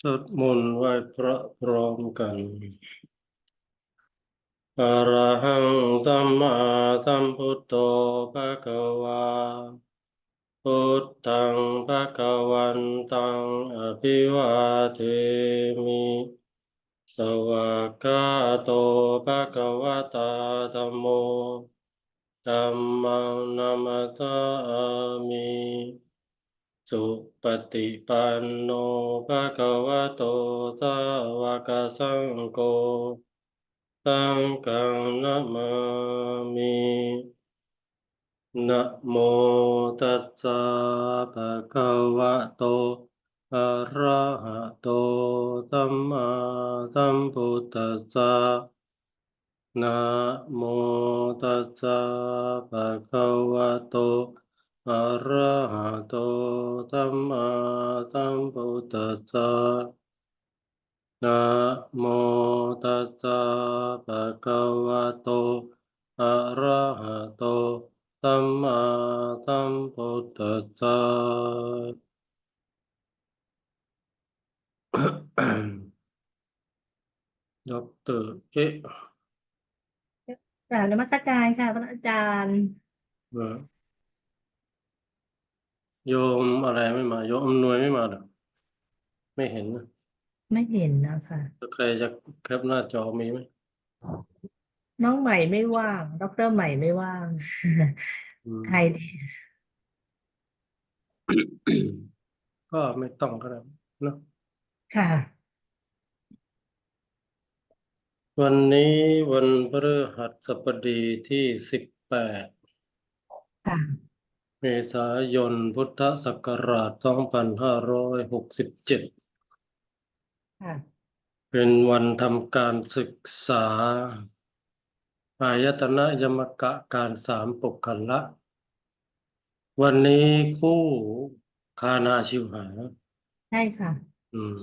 สวดมนต์ไหว้พระพร้อมกันอะระหังสัมมาสัมพุทโธภะคะวาพุทธังภะคะวันตังอภิวาเทมิสวากาโตภะคะวะตาธัมโมธัมมังนัมมัสสามิสุ ปฏิปันโนภะคะวะโตสาวกสังโฆสังฆังนะมามินะโมตัสสะภะคะวะโตอะระหะโตสัมมาสัมพุทธัสสะนะโมตัสสะภะคะวะโต อะระหะโตสัมมาสัมพุทธัสสะนะโมตัสสะภะคะวะโตอะระหะโตสัมมาสัมพุทธัสสะด็อกเตอร์เอ๊ะกราบนมัสการค่ะพระอาจารย์เออ โยมอะไรไม่มา โยมอำนวยไม่มาเหรอไม่เห็นนะไม่เห็นนะคะใครจะแคปหน้าจอมีไหมน้องใหม่ไม่ว่างด็อกเตอร์ใหม่ไม่ว่าง อืม ใครดีก็ไม่ต้องก็ได้เนอะค่ะ วันนี้วันพฤหัสบดีที่สิบแปดค่ะ เมษายนพุทธศักราชสองพันห้าร้อยหกสิบเจ็ดค่ะเป็นวันทำการศึกษา อายตนะยมกะการสามปุคละ วันนี้คู่คานาชิวหา ใช่ค่ะ อืม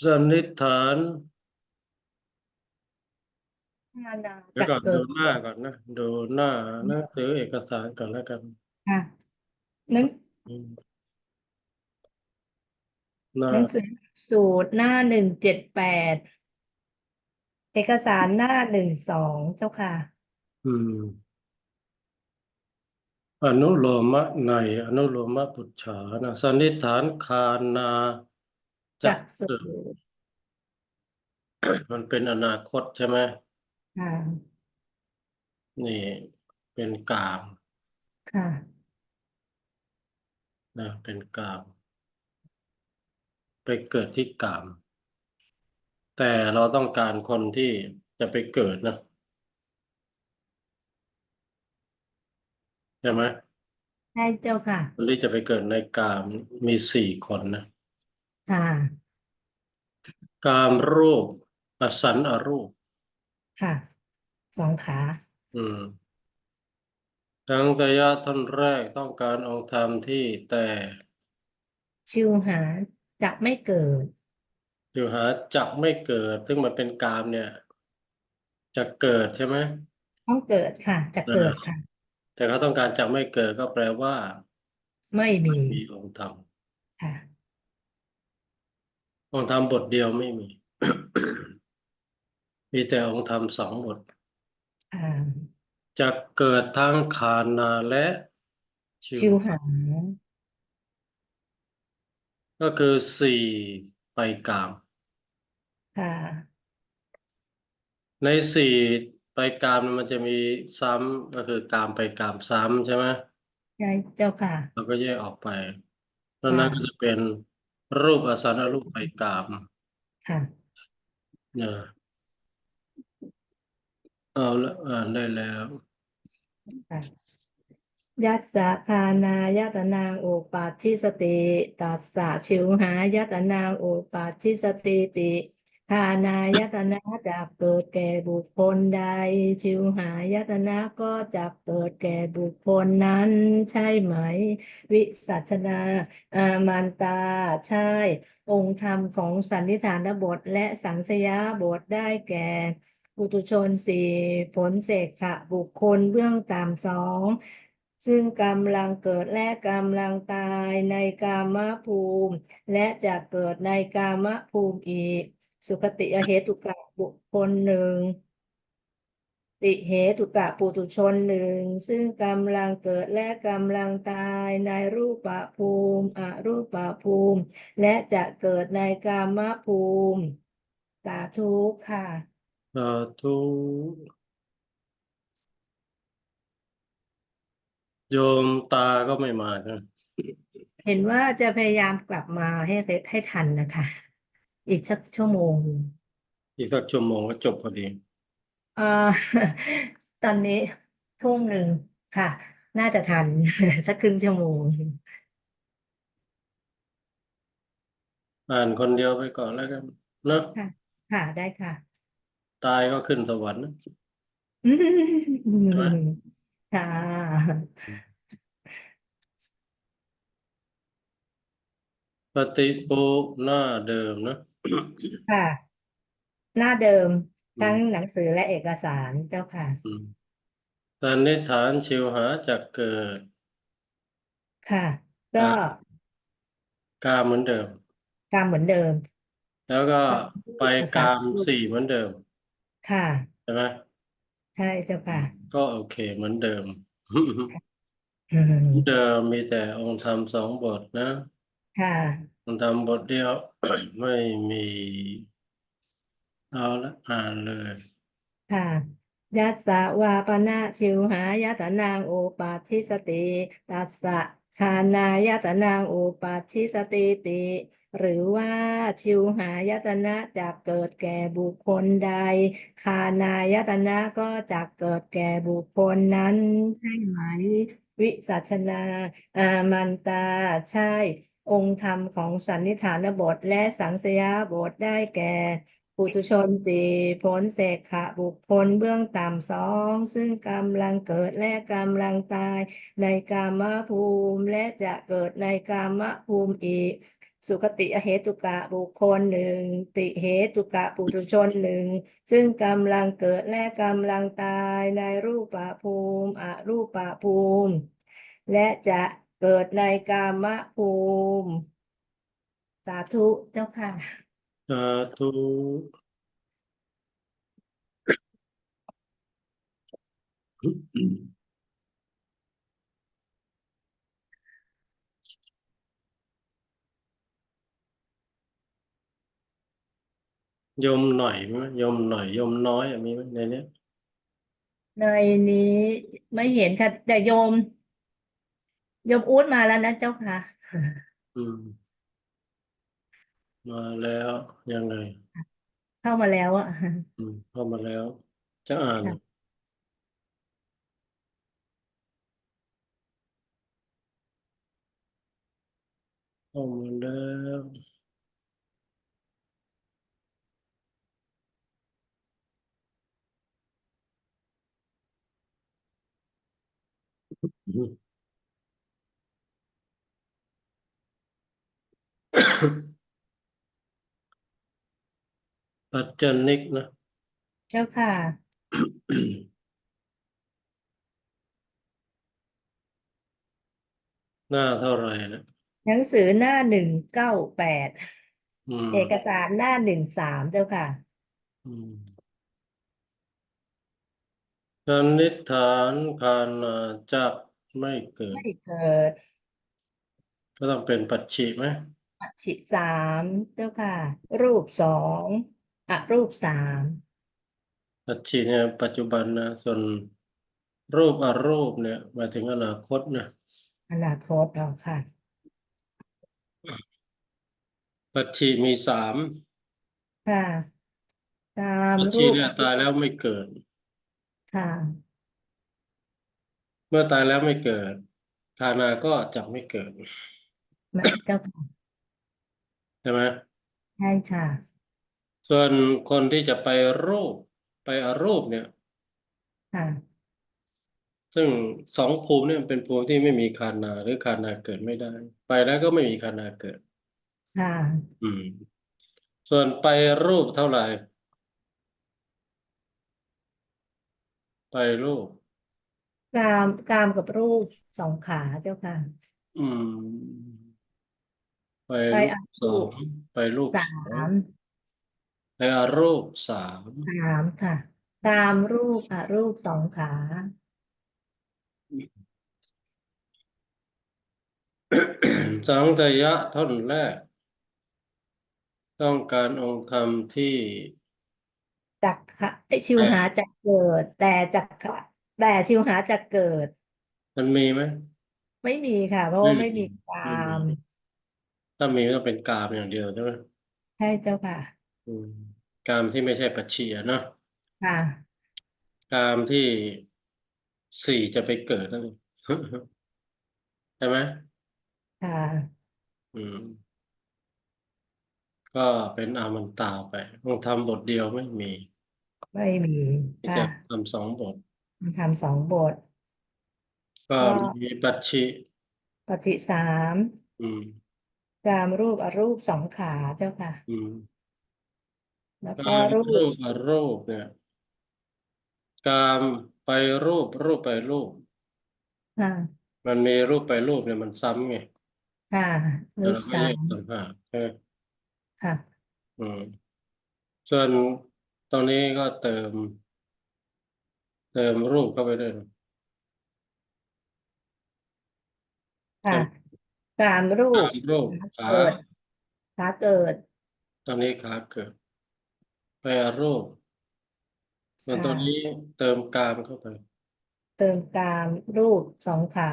สันนิษฐาน นานาเดี๋ยวจักก่อนเกิดูดหน้าก่อนนะดูหน้าหนังสือเอกสารก่อนแล้วกันค่ะหนังอืมหน้าหนังสือสูตรหน้าหนึ่งเจ็ดแปดเอกสารหน้าหนึ่งสองเจ้าค่ะ อืม อนุโลมะใน อนุโลมะปุจฉานะสันนิษฐานคานาจัจักกสึสุมันเป็นอนาคตใช่ไหม ค่ะ นี่เป็นกามค่ะ นะเป็นกามไปเกิดที่กามแต่เราต้องการคนที่จะไปเกิดนะใช่ไหมใช่เจ้าค่ะ คนที่จะไปเกิดในกามมีสี่คนนะค่ะ กามรูปอสันอรูป ค่ะ สองขา อืม ทั้งตยะท่านแรกต้องการองค์ธรรมที่แต่ชิวหาจะไม่เกิด อยู่หาจักไม่เกิด ซึ่งมันเป็นกามเนี่ย จะเกิดใช่ไหม ต้องเกิดค่ะ จะเกิดค่ะ แต่เขาต้องการจักไม่เกิดก็แปลว่า ไม่มีมีองค์ธรรม ค่ะ องค์ธรรมบทเดียวไม่มี มีแต่องค์ธรรมสองบทอ่าจะเกิดทั้งคานาและชิชิววหาก็คือสี่ไปกามค่ะในในสี่ไปกามมันจะมีซ้ำก็คือกามไปกามซ้ำใช่ไหมใช่เจ้าค่ะเราก็แยกออกไปเพราะนั้นก็จะเป็นรูปอสันอรูปไปกามค่ะเนี่ย เอาละอ่านได้แล้ว ยัสสะคานายตนางอุปาทิสติตัสสะชิวหายตนางอุปาทิสติติคานายตนะจะเกิดแก่บุคคลใด ชิวหายตนะก็จะเกิดแก่บุคคลนั้นใช่ไหม วิสัชนาอามันตาใช่ องค์ธรรมของสันนิฐานบทและสังสยาบทได้แก่ ปุถุชนสี่ผลเสกขะบุคคลเบื้องต่ำสองซึ่งกำลังเกิดและกำลังตายในกามภูมิ และจะเกิดในกามภูมิอีก สุคติอเหตุกะบุคคลหนึ่งติเหตุกะปุถุชนหนึ่งซึ่งกำลังเกิดและกำลังตายในรูปภูมิอรูปภูมิ และจะเกิดในกามภูมิ สาธุค่ะ สาธุโยมตาก็ไม่มานะเห็นว่าจะพยายามกลับมาให้เสร็จให้ทันนะคะ อีกสักชั่วโมงหนึ่งอีกสักชั่วโมงก็จบพอดี เอ่อ ตอนนี้ทุ่มหนึ่งค่ะ น่าจะทัน สักครึ่งชั่วโมง อ่านคนเดียวไปก่อนแล้วกันเนอะค่ะ ค่ะได้ค่ะ ตายก็ขึ้นสวรรค์นะอืมใช่ไหมค่ะ ปฏิปูหน้าเดิมนะ ค่ะ หน้าเดิมอืทั้งมหนังสือและเอกสารเจ้าค่ะ อืมสันนิษฐานชิวหาจักเกิดค่ะ ก็กามกามเหมือนเดิมกรรมเหมือนเดิม แล้วก็ไปภาษากามพูดสี่เหมือนเดิม ค่ะ ใช่ไหมใช่เจ้าค่ะก็โอเคเหมือนเดิม อืเหมมือนเดิมมีแต่องค์ธรรมสองบทนะ ค่ะ องค์ธรรมบทเดียว ไม่มีเอาละอ่านเลย ค่ะยัสสะวาปนะชิวหายตนางโอปัชชิสติตัสสะคานายตนางโอปัชชิสติติ หรือว่าชิวหายตนะจะเกิดแก่บุคคลใด คานายตนะก็จะเกิดแก่บุคคลนั้นใช่ไหม วิสัชนาอามันตาใช่ องค์ธรรมของสันนิฐานบทและสังสยาบทได้แก่ปุถุชนสี่ผลเสกขะบุคคลเบื้องต่ำสอง ซึ่งกำลังเกิดและกำลังตายในกามภูมิและจะเกิดในกามภูมิอีก สุคติอเหตุกะบุคคลหนึ่งติเหตุกะปุถุชนหนึ่งซึ่งกำลังเกิดและกำลังตายในรูปภูมิอรูปภูมิ และจะเกิดในกามภูมิ สาธุเจ้าค่ะ สาธุโยมหน่อยไหมโยมหน่อยโยมน้อยอะมีไหมในเนี้ยในนี้ไม่เห็นค่ะ แต่โยมโยมอู๊ดมาแล้วนะเจ้าค่ะ อืม มาแล้วยังไง เข้ามาแล้วอะ อืมเข้ามาแล้ว จะอ่านค่ะ เข้ามาแล้ว ปัจจนิกนะ เจ้าค่ะ หน้าเท่าไหร่นะหนังสือหน้าหนึ่งเก้าแปด อืมเอกสารหน้าหนึ่งสามเจ้าค่ะ อืม สันนิษฐานคานาจักไม่เกิด ไม่เกิด ก็ต้องเป็นปัจฉิไหมปัจฉิสามเจ้าค่ะ รูปสองอะรูปสามปัจฉิเนี่ยปัจจุบันนะส่วนรูปอรูปเนี่ยหมายถึงอนาคตนะอนาคตเราค่ะ ปัจฉิมีสามค่ะตามปัจรูฉิปเนี่ยตายแล้วไม่เกิด ค่ะ เมื่อตายแล้วไม่เกิดคานาก็จะไม่เกิดไม่เจ้าค่ะใช่ไหมใช่ค่ะ ส่วนคนที่จะไปรูป ไปอรูปเนี่ย ค่ะ ซึ่งสองภูมิเนี่ยมันเป็นภูมิที่ไม่มีคานา หรือคานาเกิดไม่ได้ ไปแล้วก็ไม่มีคานาเกิด ค่ะ อืม ส่วนไปรูปเท่าไหร่ ไปรูป กามกามกับรูปสองขาเจ้าค่ะ อืม ไปไปรูอะปสองไปรูปสาสองมไปอารูปสามสามค่ะ กามรูปอะรูปสองขา สังตยะท่อนแรก ต้องการองค์ธรรมที่ จักขะไอชิวหาจักเกิด แต่จักขะแต่ชิวหาจักเกิด มันมีไหมไม่มีค่ะ เพราะว่าไม่ไม่มีมีกาไม่มีมถ้ามีก็ต้องเป็นกามอย่างเดียวใช่ไหมใช่เจ้าค่ะ อืมกามที่ไม่ใช่ปัจฉิอะเนาะค่ะ กามที่สี่จะไปเกิดนั่นเองใช่ไหมค่ะ อืม ก็เป็นอามันตาไปต้องทำบทเดียวไม่มี ไม่มีมีค่ะแต่ทำสองบททำสองบท ก็ก็ มีปัจฉิปฏิสามอืม กามรูปอรูปสองขาเจ้าค่ะ อืมแล้วกาก็มรูรูปปอรูปเนี่ยกามไปรูปรูปไปรูป ค่ะมันมีรูปไปรูปเนี่ยมันซ้ำไงค่ะแต่รูปเราก็สาแยมกต่างหากใช่ไหมค่ะ อืม ส่วน ตรงนี้ก็เติม เติมรูปเข้าไปด้วยนะค่ะกามรูปกามรูปขาขาเกิดขาเกิด ตอนนี้ขาเกิดไปอารูปส่วนค่ะ ตัวนี้เติมกามเข้าไป เติมกามรูปสองขา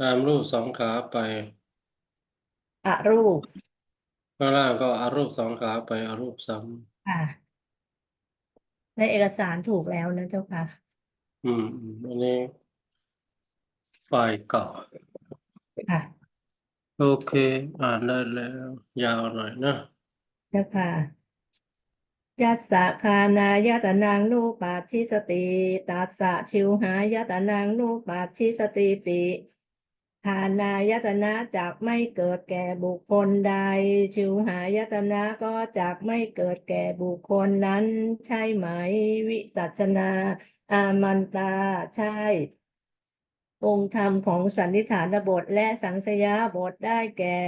กามรูปสองขาไป อรูป ข้างล่างก็อารูปสองขาไปอารูปซ้ค่ะในเอกสารถูกแล้วนะเจ้าค่ะำอืมอืมอันนี้ฝ่ายเก่า ค่ะ โอเค อ่านได้แล้ว ยาวหน่อยนะเจ้าค่ะยัสสะคานายตนังนุปัฏฐิสติตัสสะชิวหายตนังนุปัฏฐิสติปิ คานายตนะจักไม่เกิดแก่บุคคลใด ชิวหายตนะก็จักไม่เกิดแก่บุคคลนั้น ใช่ไหม วิสัชนา อามันตา ใช่ องค์ธรรมของสันนิฐานบทและสังสยาบทได้แก่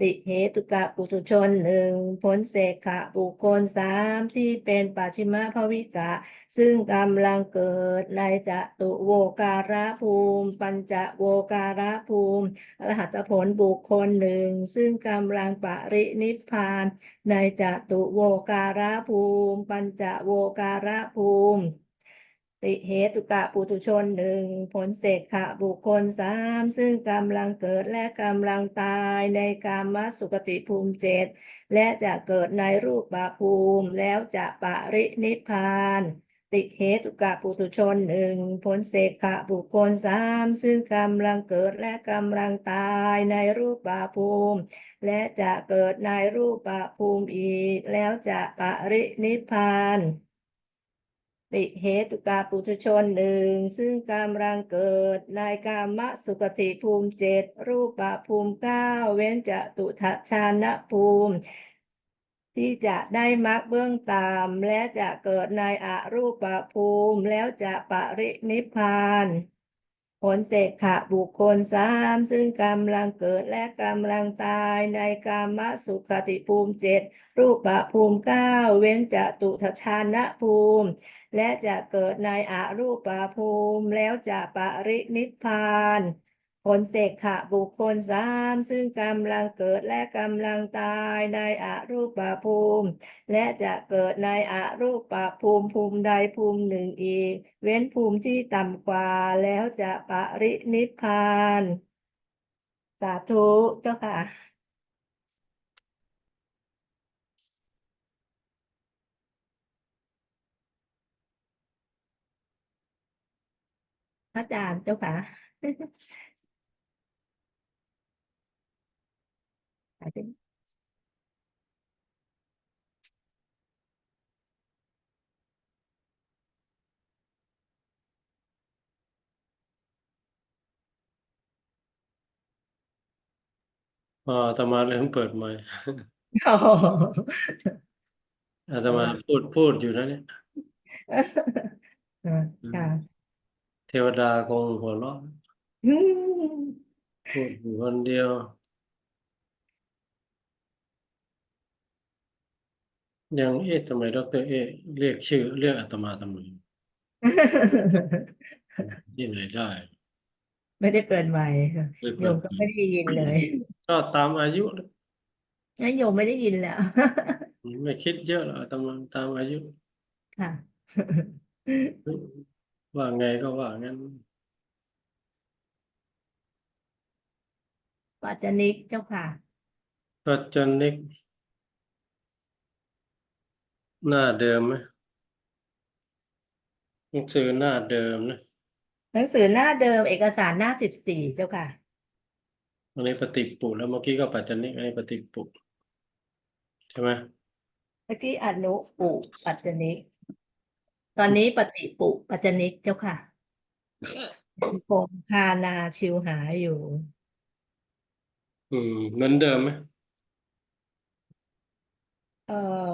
ติเหตุกะปุถุชนหนึ่งผลเสกะบุคคลสามที่เป็นปัจฉิมภวิกะ ซึ่งกำลังเกิดในจตุโวการะภูมิ ปัญจโวการะภูมิรหัตผลบุคคลหนึ่งซึ่งกำลังปรินิพพานในจตุโวการะภูมิ ปัญจโวการะภูมิ ติเหตุกะปุถุชนหนึ่งผลเสกขะบุคคลสามซึ่งกำลังเกิดและกำลังตายในกามสุคติภูมิเจ็ดและจะเกิดในรูปบาภูมิ แล้วจะปรินิพาน ติเหตุกะปุถุชนหนึ่งผลเสกขะบุคคลสามซึ่งกำลังเกิดและกำลังตายในรูปบาภูมิ และจะเกิดในรูปบาภูมิอีก แล้วจะปรินิพพาน ติเหตุกาปุถุชนหนึ่งซึ่งกำลังเกิดในกามสุขติภูมิเจ็ดรูปภูมิเก้าเว้นจะตุทะชานะภูมิ ที่จะได้มรรคเบื้องตามและจะเกิดในอรูปภูมิแล้วจะปรินิพพาน ผลเสกขะบุคคลสามซึ่งกำลังเกิดและกำลังตายในกามสุขติภูมิเจ็ดรูปภูมิเก้าเว้นจะตุทชานะภูมิ และจะเกิดในอรูปภูมิแล้วจะปรินิพพาน ผลเสกขะบุคคลสามซึ่งกำลังเกิดและกำลังตายในอรูปภูมิ และจะเกิดในอรูปภูมิภูมิใดภูมิหนึ่งอีก เว้นภูมิที่ต่ำกว่าแล้วจะปรินิพพาน สาธุเจ้าค่ะพระอาจารย์เจ้าค่ะ หายไปพออาตมาเริ่มเปิดไมค์โอ้โหอาตมาพูดพูดอยู่นะเนี่ยอ่าค่ะเทวดาคงหัวเราะอืมพูดอยู่คนเดียว ยังเอ๊ะทำไมดรเอ๊ะเรียกชื่อ เรียกอาตมาทำไมที่ไหนได้ ไม่ได้เปิดไมค์ค่ะไม่โยเปิดมก็ไม่ได้ยินเลย ก็ตามอายุงั้นโยมไม่ได้ยินแล้วไม่คิดเยอะหรอกอาตมาตามอายุ ค่ะ ว่าไงก็ว่างั้นปัจจนิกเจ้าค่ะปัจจุนิก หน้าเดิมไหมหนังสือหน้าเดิมนะหนังสือหน้าเดิมเอกสารหน้าสิบสี่เจ้าค่ะ อันนี้ปฏิปุแล้วเมื่อกี้ก็ปัจจุนิกอันนี้ปฏิปุใช่ไหมเมื่อกี้อนุปุปัจจนิก ตอนนี้ปฏิปุปัจจนิกเจ้าค่ะคงคานาชิวหาอยู่ อืมเหมือนเดิมไหมเออ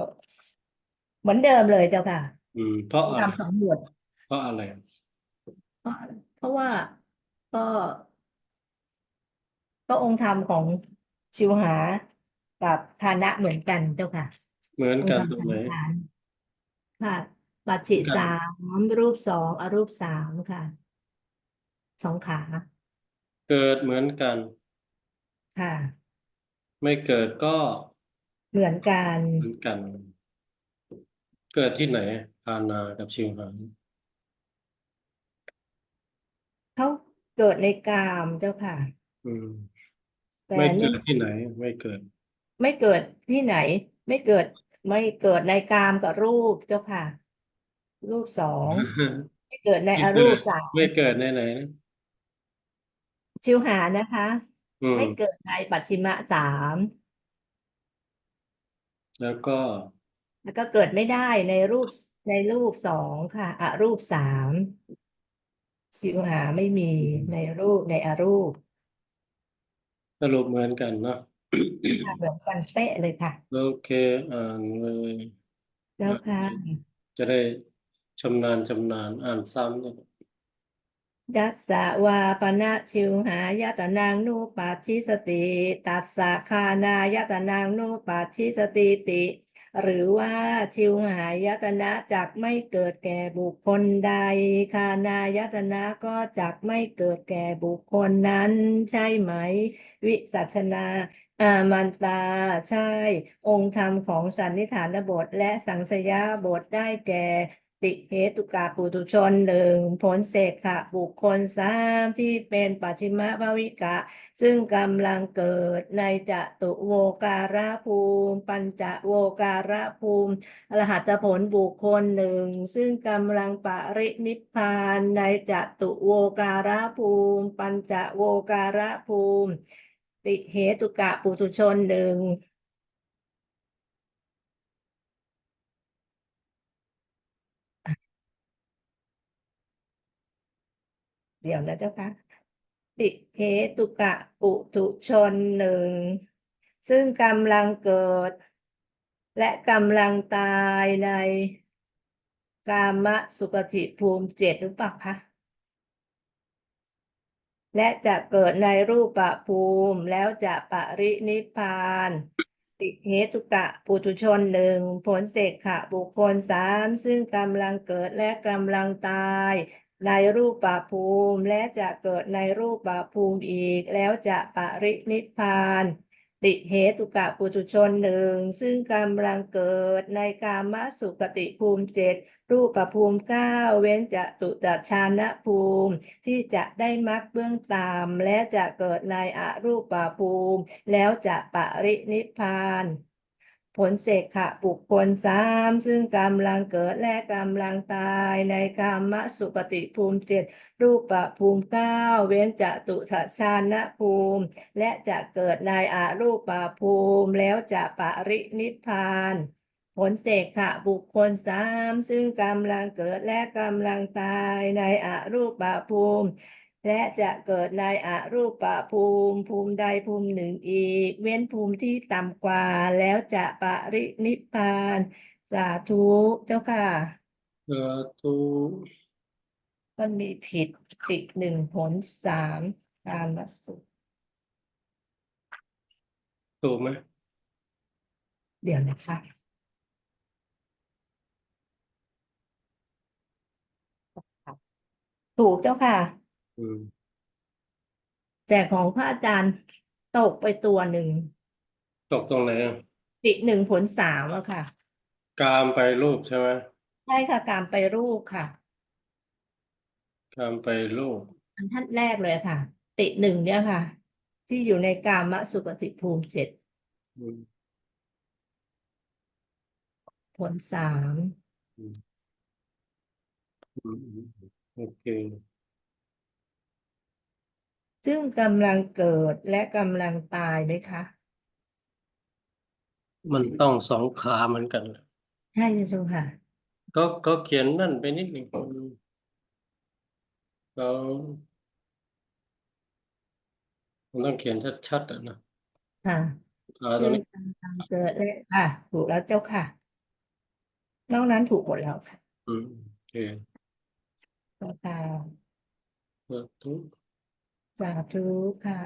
เหมือนเดิมเลยเจ้าค่ะอืมเพราะอะไรทำสองบทเพราะอะไร เพราะเพราะว่าก็ก็องค์ธรรมของชิวหากับฐานะเหมือนกันเจ้าค่ะเหมือนองกันค์ธรรมตรงสังไหนขารค่ะปัจฉิเหมือนกันสามรูปสองอรูปสามค่ะสองขา เกิดเหมือนกัน ค่ะ ไม่เกิดก็เหมือนกันเหมือนกัน เกิดที่ไหนพานากับชิวหาเขาเกิดในกามเจ้าค่ะ อืม แต่ไม่นี่เกิดที่ไหน ไม่เกิด ไม่เกิดที่ไหน ไม่เกิด ไม่เกิดในกามกับรูปเจ้าค่ะ รูปสองไม่เกิดในไม่อเกิรูดปสามไม่เกิดในไหนนะชิวหานะคะ อืม ไม่เกิดในปัจฉิมสามแล้วก็ แล้วก็เกิดไม่ได้ในรูปในรูปสองค่ะอรูปสามชิวหาไม่มีในรูปในอรูป สรุปเหมือนกันเนาะค่ะเหมือนกันเป๊ะเลยค่ะ โอเคอ่านเลยแล้วค่ะ จะได้ชำนาญชำนาญอ่านซ้ำเนี่ยยัสสะวาปนะชิวหายตนางนุปัชชิสติ ตัสสะคานายตนางนุปัชชิสติติ หรือว่าชิวหายตนะจักไม่เกิดแก่บุคคลใด คานายตนะก็จักไม่เกิดแก่บุคคลนั้น ใช่ไหม วิสัชนาอามันตาใช่ องค์ธรรมของสันนิฐานบทและสังสยาบทได้แก่ ติเหตุกาปุถุชนหนึ่งผลเสกขะบุคคลสามที่เป็นปัจฉิมภวิกะ ซึ่งกำลังเกิดในจตุโวการะภูมิ ปัญจโวการะภูมิอรหัตผลบุคคลหนึ่งซึ่งกำลังปรินิพพานในจตุโวการะภูมิ ปัญจโวการะภูมิ ติเหตุกะปุถุชนหนึ่ง เดี๋ยวนะเจ้าคะติเหตุกะปุถุชนหนึ่ง ซึ่งกำลังเกิด และกำลังตายในกามสุขติภูมิเจ็ดหรือเปล่าคะและจะเกิดในรูปภูมิแล้วจะปรินิพพาน ติเหตุกะปุถุชนหนึ่งผลเสกขะบุคคลสามซึ่งกำลังเกิดและกำลังตาย ในรูปปาภูมิ และจะเกิดในรูปปาภูมิอีก แล้วจะปรินิพพานติเหตุกะปุถุชนหนึ่งซึ่งกำลังเกิดในกามสุขติภูมิเจ็ดรูปภูมิเก้าเว้นจะตุตชานะภูมิ ที่จะได้มรรคเบื้องต่ำและจะเกิดในอรูปภูมิ แล้วจะปรินิพพาน ผลเสกขะบุคคลสามซึ่งกำลังเกิดและกำลังตายในกามสุขติภูมิเจ็ดรูปภูมิเก้าเว้นจะตุถชานะภูมิ และจะเกิดในอารูปภูมิแล้วจะปรินิพพานผลเสกขะบุคคลสามซึ่งกำลังเกิดและกำลังตายในอารูปภูมิ และจะเกิดในอรูปภูมิภูมิใดภูมิหนึ่งอีก เว้นภูมิที่ต่ำกว่า แล้วจะปรินิพพาน สาธุเจ้าค่ะสาธุมันมีผิดผิดหนึ่งผลสามตามมาสุขถูกไหมเดี๋ยวนะคะถูกเจ้าค่ะอืม แต่ของพระอาจารย์ตกไปตัวหนึ่งตกตรงไหนอะผิดหนึ่งผลสามอะค่ะ กามไปรูปใช่ไหมใช่ค่ะการไปรูปค่ะ กามไปรูป อันท่านแรกเลยค่ะ ติหนึ่งเนี่ยค่ะ ที่อยู่ในกามสุปฏิภูมิเจ็ดอืม ผลสามอืมอืมโอเค ซึ่งกำลังเกิดและกำลังตายไหมคะ มันต้องสองขาเหมือนกัน ใช่เจ้าค่ะ ก็ก็เขียนนั่นไปนิดหนึ่งอืมก็มันต้องเขียนชัดๆอะนะค่ะขาตรซึ่งงนี้กำลังเกิดและค่ะ ถูกแล้วเจ้าค่ะ นอกนั้นถูกหมดแล้วค่ะอืมโอเคเจ้าค่ะสาธุ สาธุค่ะ